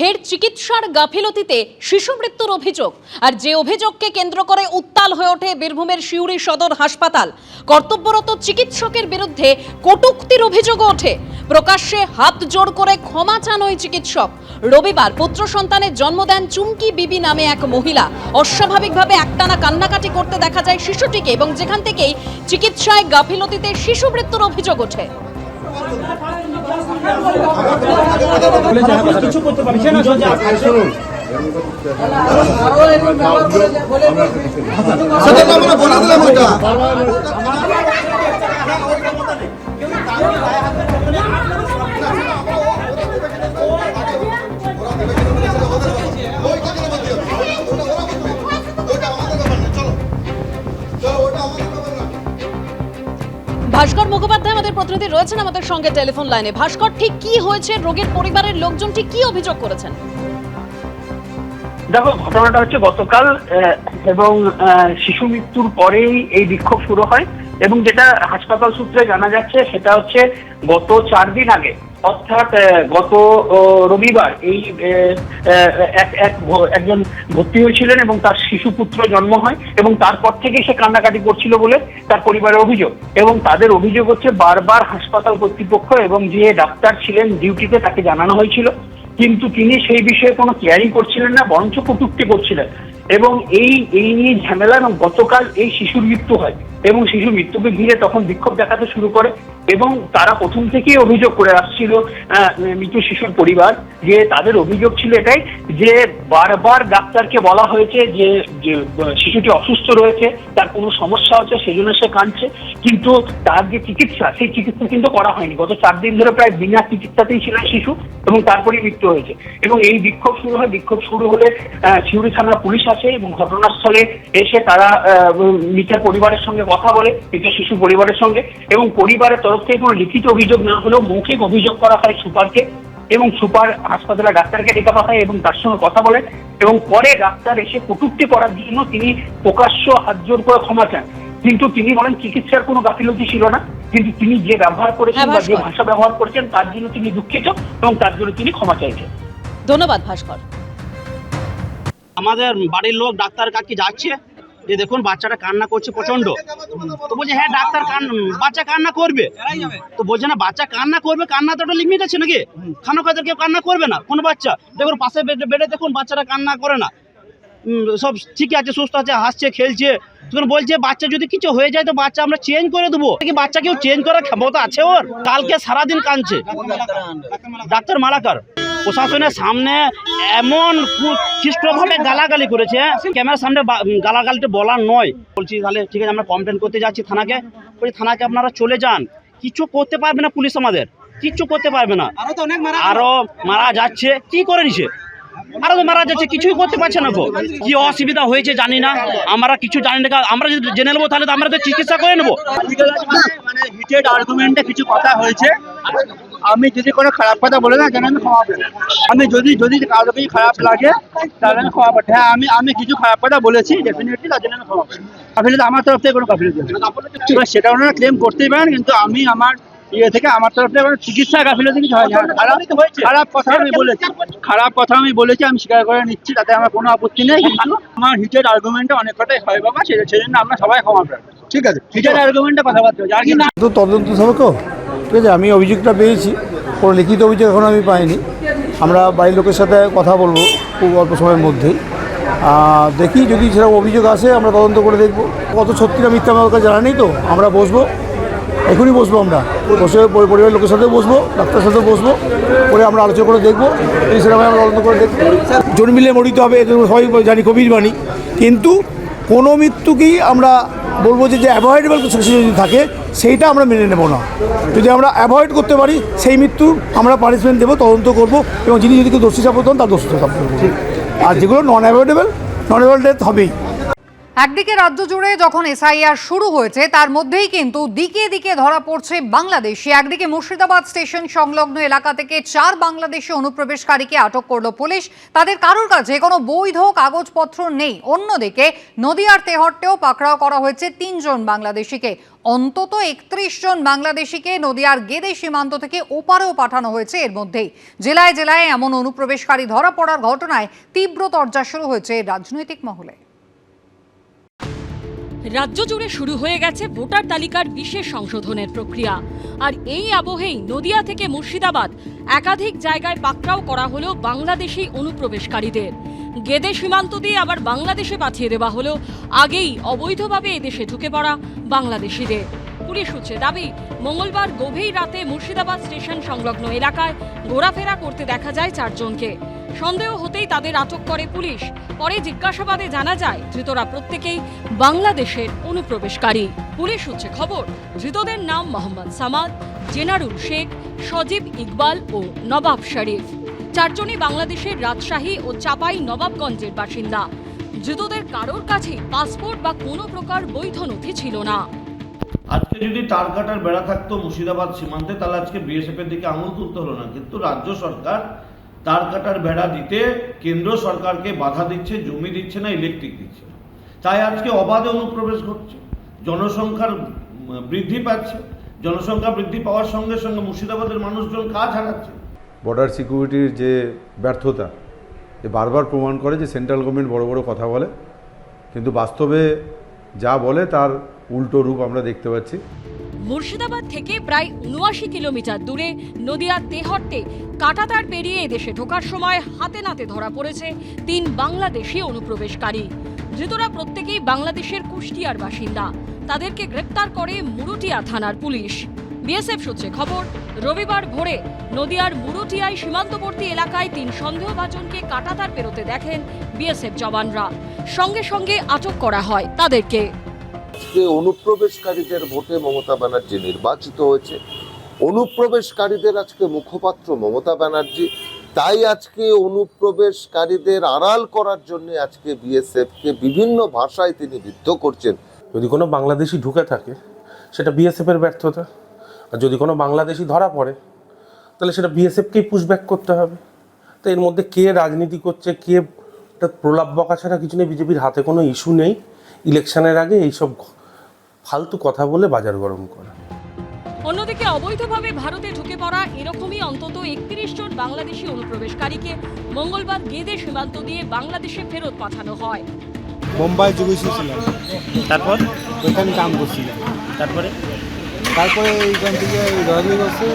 ফের চিকিৎসার গাফিলতিতে শিশু মৃত্যুর অভিযোগ। আর যে অভিযোগকে কেন্দ্র করে উত্তাল হয়ে ওঠে বীরভূমের শিউরি সদর হাসপাতাল। কর্তব্যরত চিকিৎসকের বিরুদ্ধে কটূক্তির অভিযোগও ওঠে। প্রকাশ্যে হাত জোড় করে ক্ষমা চান ওই চিকিৎসক। রবিবার পুত্র সন্তানের জন্ম দেন চুমকি বিবি নামে এক মহিলা। অস্বাভাবিকভাবে একটানা কান্নাকাটি করতে দেখা যায় শিশুটিকে এবং যেখান থেকেই চিকিৎসায় গাফিলতিতে শিশু মৃত্যুর অভিযোগ ওঠে। ভাস্কর মুখোপাধ্যায় আমাদের প্রতিনিধি রয়েছেন আমাদের সঙ্গে টেলিফোন লাইনে। ভাস্কর, ঠিক কি হয়েছে? রোগীর পরিবারের লোকজন ঠিক কি অভিযোগ করেছেন? দেখো, ঘটনাটা হচ্ছে গতকাল এবং শিশু মৃত্যুর পরেই এই বিক্ষোভ শুরু হয়। এবং যেটা হাসপাতাল সূত্রে জানা যাচ্ছে, সেটা হচ্ছে গত চার দিন আগে অর্থাৎ গত রবিবার এই একজন ভর্তি হয়েছিলেন এবং তার শিশুপুত্র জন্ম হয় এবং তারপর থেকে সে কান্নাকাটি করছিল বলে তার পরিবারের অভিযোগ। এবং তাদের অভিযোগ হচ্ছে বারবার হাসপাতাল কর্তৃপক্ষ এবং যে ডাক্তার ছিলেন ডিউটিতে তাকে জানানো হয়েছিল। কিন্তু তিনি সেই বিষয়ে কোনো কেয়ারিং করছিলেন না, বরঞ্চ কটূক্তি করছিলেন। এবং এই এই নিয়ে ঝামেলা এবং গতকাল এই শিশুর মৃত্যু হয়। এবং শিশুর মৃত্যুকে ঘিরে তখন বিক্ষোভ দেখাতে শুরু করে এবং তারা প্রথম থেকেই অভিযোগ করে আসছিল আহ, মৃত শিশুর পরিবার যে তাদের অভিযোগ ছিল এটাই যে বারবার ডাক্তারকে বলা হয়েছে যে শিশুটি অসুস্থ রয়েছে তার কোনো সমস্যা হচ্ছে সেই জন্য সে কাঁদছে কিন্তু তার যে চিকিৎসা সেই চিকিৎসা কিন্তু করা হয়নি। গত চার দিন ধরে প্রায় বিনা চিকিৎসাতেই ছিল শিশু এবং তারপরেই মৃত্যু হয়েছে। এবং এই বিক্ষোভ শুরু হয় বিক্ষোভ শুরু হলে সিউড়ি থানার পুলিশ আসে এবং ঘটনাস্থলে এসে তারা মৃতের পরিবারের সঙ্গে কথা বলে মৃত শিশু পরিবারের সঙ্গে এবং পরিবারের তরফ থেকে কোনো লিখিত অভিযোগ না হলেও মৌখিক অভিযোগ করা হয় সুপারকে এবং সুপার হাসপাতালে ডাক্তারকে ডেকে পাঠায় এবং তার সঙ্গে কথা বলে এবং পরে ডাক্তার এসে কটূক্তি করার জন্য তিনি প্রকাশ্য হাত জোর করে ক্ষমা চান। কিন্তু তিনি বলেন চিকিৎসার কোনো গাফিলতি ছিল না। কিন্তু তিনি যে ব্যবহার করেছেন হ্যাঁ, বা যে ভাষা ব্যবহার করেছেন তার জন্য তিনি দুঃখিত এবং তার জন্য তিনি ক্ষমা চাইছেন। ধন্যবাদ ভাস্কর। আমাদের বাড়ির লোক ডাক্তার কাছে যাচ্ছে। যে দেখুন বাচ্চাটা কান্না করছে প্রচণ্ড তো বলছে হ্যাঁ ডাক্তার কান বাচ্চা কান্না করবে। তো বলছে না বাচ্চা কান্না করবে কান্না তো একটা লিমিট আছে নাকি? খানো খাদের কেউ কান্না করবে না কোনো বাচ্চা। দেখুন পাশে বেডে বেডে দেখুন বাচ্চাটা কান্না করে না। সব ঠিক আছে সুস্থ আছে হাসছে খেলছে। তখন বলছে বাচ্চা যদি কিছু হয়ে যায় তো বাচ্চা আমরা চেঞ্জ করে দেবো। কি বাচ্চা কেউ চেঞ্জ করার ক্ষমতা আছে ওর? কালকে সারাদিন কাঁদছে। ডাক্তার মালাকার। প্রশাসনের সামনে এমন খ্রিস্টভাবে গালাগালি করেছে। ক্যামেরার সামনে গালাগালিটা বলার নয়। বলছি তাহলে ঠিক আছে আমরা কমপ্লেন করতে যাচ্ছি থানাকে। বলছি থানাকে আপনারা চলে যান। কিছু করতে পারবে না পুলিশ আমাদের। কিচ্ছু করতে পারবে না। আরও মারা যাচ্ছে। কি করে নিছে? আরও মারা যাচ্ছে, কিছুই করতে পারছে না গো কি অসুবিধা হয়েছে জানি না। আমরা কিছু জানি না আমরা যদি জেনে নেব তাহলে তো আমরা তো চিকিৎসা করে নেব। মানে কিছু কথা হয়েছে। আমি যদি কোনো খারাপ কথা বলে না, কেন আমি ক্ষমা আমি যদি যদি কারও কিছু খারাপ লাগে, তাহলে আমি ক্ষমা হ্যাঁ আমি আমি কিছু খারাপ কথা বলেছি ডেফিনেটলি তার জন্য আমি ক্ষমা আমার তরফ থেকে কোনো কাফিলিতে সেটা ওনারা ক্লেম করতেই পারেন, কিন্তু আমি আমার ইয়ে থেকে আমার তরফ থেকে কোনো চিকিৎসা গাফিলতি কিছু হয়নি। খারাপ খারাপ কথা আমি বলেছি। খারাপ কথা আমি বলেছি আমি স্বীকার করে নিচ্ছি তাতে আমার কোনো আপত্তি নেই কিন্তু আমার হিটেড আর্গুমেন্টে অনেক কথাই হয় বাবা সে- সেজন্য আমরা সবাই ক্ষমা পাবো ঠিক আছে হিটেড আর্গুমেন্টে কথাবার্তা হচ্ছে আর কি না তো তদন্ত সাপেক্ষ ঠিক আছে আমি অভিযোগটা পেয়েছি। কোনো লিখিত অভিযোগ এখন আমি পাইনি। আমরা বাড়ির লোকের সাথে কথা বলব খুব অল্প সময়ের মধ্যেই। আহ, দেখি যদি সেরকম অভিযোগ আসে আমরা তদন্ত করে দেখব। কত সত্যি না মিথ্যা আমার কাছে জানা নেই তো আমরা বসবো। এখনই বসবো আমরা। বসে পরিবারের লোকের সাথেও বসবো, ডাক্তারের সাথেও বসবো। পরে আমরা আলোচনা করে দেখব। এই সেরকম আমরা তদন্ত করে দেখব। জন্মিলে মরিতে হবে সবাই জানি কবির বাণী। কিন্তু কোনো মৃত্যুকেই আমরা বলব যে অ্যাভয়েডেবল কিছু যদি থাকে, সেইটা আমরা মেনে নেব না। যদি আমরা অ্যাভয়েড করতে পারি, সেই মৃত্যু আমরা পানিশমেন্ট দেবো, তদন্ত করব, এবং যিনি যদি কেউ দোষী সাব্যস্ত হন, তার দোষী সাব্যস্ত করব। আর যেগুলো non avoidable non avoidable death হবেই। একদিকে রাজ্য জুড়ে যখন এসআইআর শুরু হয়েছে, তার মধ্যেই কিন্তু দিকে দিকে ধরা পড়ছে বাংলাদেশি। একদিকে মুর্শিদাবাদ স্টেশন সংলগ্ন এলাকা থেকে চার বাংলাদেশি অনুপ্রবেশকারীকে আটক করল পুলিশ। তাদের কারোর কাছে কোনো বৈধ কাগজপত্র নেই। অন্যদিকে নদিয়ার তেহট্টেও পাকড়াও করা হয়েছে তিনজন বাংলাদেশিকে। অন্তত একত্রিশ জন বাংলাদেশিকে নদিয়ার গেদে সীমান্ত থেকে ওপারেও পাঠানো হয়েছে এর মধ্যেই। জেলায় জেলায় এমন অনুপ্রবেশকারী ধরা পড়ার ঘটনায় তীব্র তর্জা শুরু হয়েছে রাজনৈতিক মহলে। রাজ্য জুড়ে শুরু হয়ে গেছে ভোটার তালিকার বিশেষ সংশোধনের প্রক্রিয়া। আর এই আবহেই নদিয়া থেকে মুর্শিদাবাদ একাধিক জায়গায় পাকড়াও করা হলো বাংলাদেশি অনুপ্রবেশকারীদের। গেদে সীমান্ত দিয়ে আবার বাংলাদেশে পাঠিয়ে দেওয়া হলো আগেই অবৈধভাবে এদেশে ঢুকে পড়া বাংলাদেশিদের। পুলিশ সূত্রে দাবি, মঙ্গলবার গভীর রাতে মুর্শিদাবাদ স্টেশন সংলগ্ন এলাকায় ঘোরাফেরা করতে দেখা যায় চারজনকে। সন্দেহ হতেই তাদের আটক করে পুলিশ। পরে জিজ্ঞাসাবাদে জানা যায়, ধৃতরা প্রত্যেকেই বাংলাদেশের অনুপ্রবেশকারী। পুলিশ সূত্রে খবর, ধৃতদের নাম মোহাম্মদ সামাদ, জেনারুল শেখ, সজীব ইকবাল ও নবাব শরীফ। চারজনই বাংলাদেশের রাজশাহী ও চাপাই নবাবগঞ্জের বাসিন্দা। ধৃতদের কারোর কাছে পাসপোর্ট বা কোনো প্রকার বৈধ নথি ছিল না। আজকে যদি তার কাটার বেড়া থাকতো মুর্শিদাবাদ সীমান্তে, তাহলে আজকে বিএসএফ এর দিকে আঙুল তুলতে হলো না। কিন্তু রাজ্য সরকার তার কাটার বেড়া দিতে কেন্দ্র সরকারকে বাধা দিচ্ছে, জমি দিচ্ছে না ইলেকট্রিক দিচ্ছে। তাই আজকে অবাধে অনুপ্রবেশ ঘটছে। জনসংখ্যার বৃদ্ধি পাচ্ছে। জনসংখ্যা বৃদ্ধি পাওয়ার সঙ্গে সঙ্গে মুর্শিদাবাদের মানুষজন কাজ হারাচ্ছে। বর্ডার সিকিউরিটির যে ব্যর্থতা, এ বারবার প্রমাণ করে যে সেন্ট্রাল গভর্নমেন্ট বড় বড় কথা বলে। কিন্তু বাস্তবে যা বলে তার উল্টো রূপ আমরা দেখতে পাচ্ছি। মুর্শিদাবাদ থেকে প্রায় উনআশি কিলোমিটার দূরে নদিয়ার তেহট্টে কাটাতার পেরিয়ে এদেশে ঢোকার সময় হাতে নাতে ধরা পড়েছে তিন বাংলাদেশি অনুপ্রবেশকারী। ধৃতরা প্রত্যেকেই বাংলাদেশের কুষ্টিয়ার বাসিন্দা। তাদেরকে গ্রেপ্তার করে মুরুটিয়া থানার পুলিশ। বিএসএফ সূত্রে খবর, রবিবার ভোরে নদিয়ার মুরুটিয়ায় সীমান্তবর্তী এলাকায় তিন সন্দেহভাজনকে কাটাতার পেরোতে দেখেন বিএসএফ জওয়ানরা। সঙ্গে সঙ্গে আটক করা হয় তাদেরকে। আজকে অনুপ্রবেশকারীদের ভোটে মমতা ব্যানার্জি নির্বাচিত হয়েছে। অনুপ্রবেশকারীদের আজকে মুখপাত্র মমতা ব্যানার্জি। তাই আজকে অনুপ্রবেশকারীদের আড়াল করার জন্য আজকে বিএসএফ কে বিভিন্ন ভাষায় তিনি বিদ্ধ করছেন। যদি কোনো বাংলাদেশি ঢুকে থাকে, সেটা বিএসএফের ব্যর্থতা। আর যদি কোনো বাংলাদেশি ধরা পড়ে, তাহলে সেটা বিএসএফকেই পুশব্যাক করতে হবে। তো এর মধ্যে কে রাজনীতি করছে, কে প্রলাপ বকা ছাড়া কিছু নেই, বিজেপির হাতে কোনো ইস্যু নেই। ইলেকশনের আগে এইসব ফালতু কথা বলে বাজার গরম করা। অন্যদিকে অবৈধভাবে ভারতে ঢুকে পড়া এরকমই অন্তত একত্রিশ জন বাংলাদেশি অনুপ্রবেশকারীকে মঙ্গলবার গেদে সীমান্ত দিয়ে বাংলাদেশে ফেরত পাঠানো হয়। মুম্বাই যোগেশি ছিলাম তারপর? ওইখানে কাম করছিলাম। তারপরে? তারপরে এইখান থেকে ধরে করছে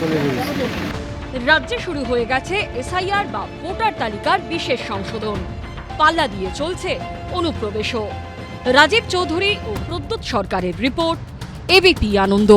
চলে গেছে। রাজ্যে শুরু হয়ে গেছে এসআইআর বা ভোটার তালিকার বিশেষ সংশোধন। পাল্লা দিয়ে চলছে অনুপ্রবেশও। রাজীব চৌধুরী ও প্রদ্যুৎ সরকারের রিপোর্ট এবিপি আনন্দ।